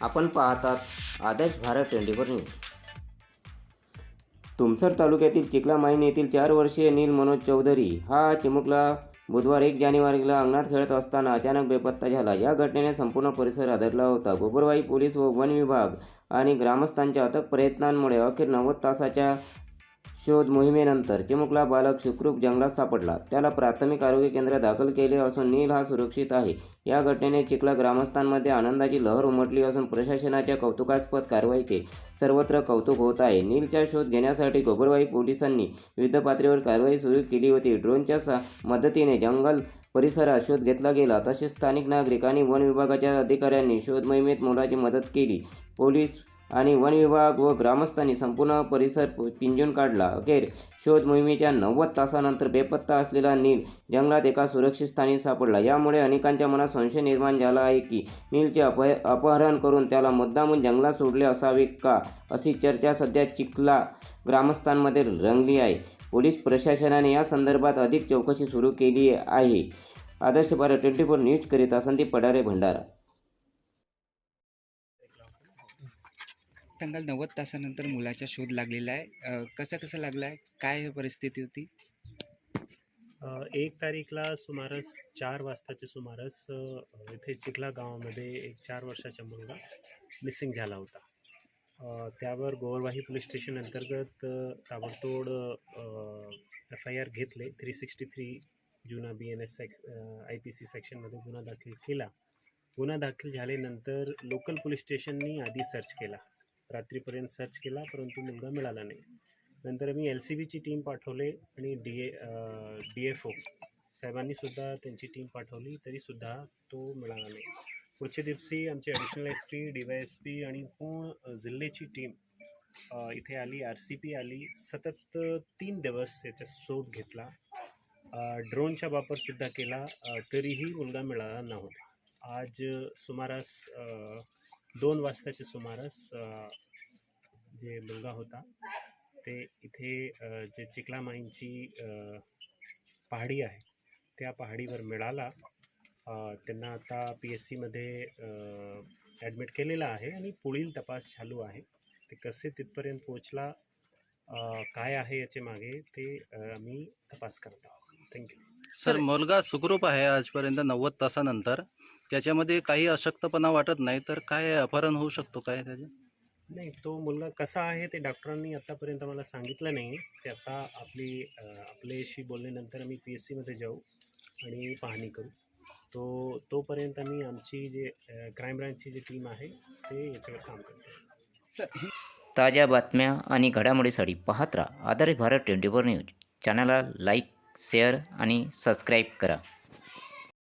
आपण पाहतात Adarsh Bharat twenty four news. Tumsar तालुक्यातील चिखला माईन येथील चार वर्षीय नील मनोज चौधरी हा चिमुकला बुधवार एक जानेवारीला अंगणात खेळत असताना अचानक बेपत्ता झाला. या घटनेने संपूर्ण परिसर आदरला होता. गोबरवाई पोलीस व वन विभाग आणि ग्रामस्थांच्या अथक प्रयत्नांमुळे अखेर नव्वद तासाच्या शोध मोहिमेनंतर चिमुकला बालक सुखरूप जंगलात सापडला. त्याला प्राथमिक आरोग्य केंद्रात दाखल केले असून नील हा सुरक्षित आहे. या घटनेने चिखला ग्रामस्थांमध्ये आनंदाची लहर उमटली असून प्रशासनाच्या कौतुकास्पद कारवाईचे सर्वत्र कौतुक होत आहे. नीलचा शोध घेण्यासाठी गोबरवाई पोलिसांनी विविध पातळीवर कारवाई सुरू केली होती. ड्रोनच्या सा मदतीने जंगल परिसरात शोध घेतला गेला. तसेच स्थानिक नागरिक आणि वन विभागाच्या अधिकाऱ्यांनी शोध मोहिमेत मुलाची मदत केली. पोलीस आणि वन विभाग व ग्रामस्थांनी संपूर्ण परिसर पिंजून काढला. अखेर शोध मोहिमेच्या नव्वद तासानंतर बेपत्ता असलेला नील जंगलात एका सुरक्षित स्थानी सापडला. यामुळे अनेकांच्या मनात संशय निर्माण झाला आहे की नीलचे अप अपहरण करून त्याला मुद्दामून जंगलात सोडले असावे का अशी चर्चा सध्या चिखला ग्रामस्थांमध्ये रंगली आहे. पोलीस प्रशासनाने या संदर्भात अधिक चौकशी सुरू केली आहे. आदर्श भारत ट्वेंटी फोर न्यूजकरिता संदीप पडारे भंडारा. सांगाल नव्वद तासानंतर मुलाचा शोध लागलेला आहे. कसा कसा लागला आहे काय परिस्थिती होती? एक तारीखला सुमारास चार वाजताच्या सुमारास इथे चिखला गावामध्ये एक चार वर्षाचा मुलगा मिसिंग झाला होता. त्यावर गोवरवाही पोलीस स्टेशन अंतर्गत ताबडतोड एफ आय आर घेतले. थ्री सिक्स्टी थ्री जुना बी एन एस सेक्स आय पी सी सेक्शनमध्ये गुन्हा दाखल केला. गुन्हा दाखल झाल्यानंतर लोकल पोलीस स्टेशननी आधी सर्च केला. रात्रीपर्यंत सर्च केला परंतु मुलगा मिळाला नाही. नंतर आम्ही एल सी बीची टीम पाठवले आणि D A D F O साहेबांनीसुद्धा त्यांची टीम पाठवली तरीसुद्धा तो मिळाला नाही. पुढच्या दिवशी आमचे additional S P D Y S P आणि पूर्ण जिल्ह्याची टीम इथे आली आर सी पी आली सतत तीन दिवस याचा शोध घेतला. ड्रोनचा वापरसुद्धा केला तरीही मुलगा मिळाला नव्हता. आज सुमारास दोन वाजताच्या सुमारास जे मुलगा होता ते इथे जे चिखला माईंची पहाडी आहे त्या पहाडीवर मिळाला. त्यांना आता पी एस सीमध्ये ॲडमिट केलेला आहे आणि पुढील तपास चालू आहे. ते कसे तिथपर्यंत पोचला काय आहे याचे मागे ते आम्ही तपास करत आहोत. थँक्यू सर मुलगा सुखरूप आहे आजपर्यंत नव्वद तासानंतर. त्याच्यामध्ये काही अशक्तपणा वाटत नाही तर काय अपहरण होऊ शकतो काय त्याचे? नाही तो मुलगा कसा आहे ते डॉक्टरांनी आत्तापर्यंत मला सांगितलं नाही. ते आता आपली आपल्याशी बोलल्यानंतर आम्ही पी एस सीमध्ये जाऊ आणि पाहणी करू. तो तोपर्यंत आम्ही आमची जे क्राईम ब्रांचची जी टीम आहे ते याच्यावर काम करते. सर ताज्या बातम्या आणि घडामोडीसाठी पाहत राहा. Adarsh Bharat twenty four news. चॅनलला लाईक शेअर आणि सबस्क्राईब करा.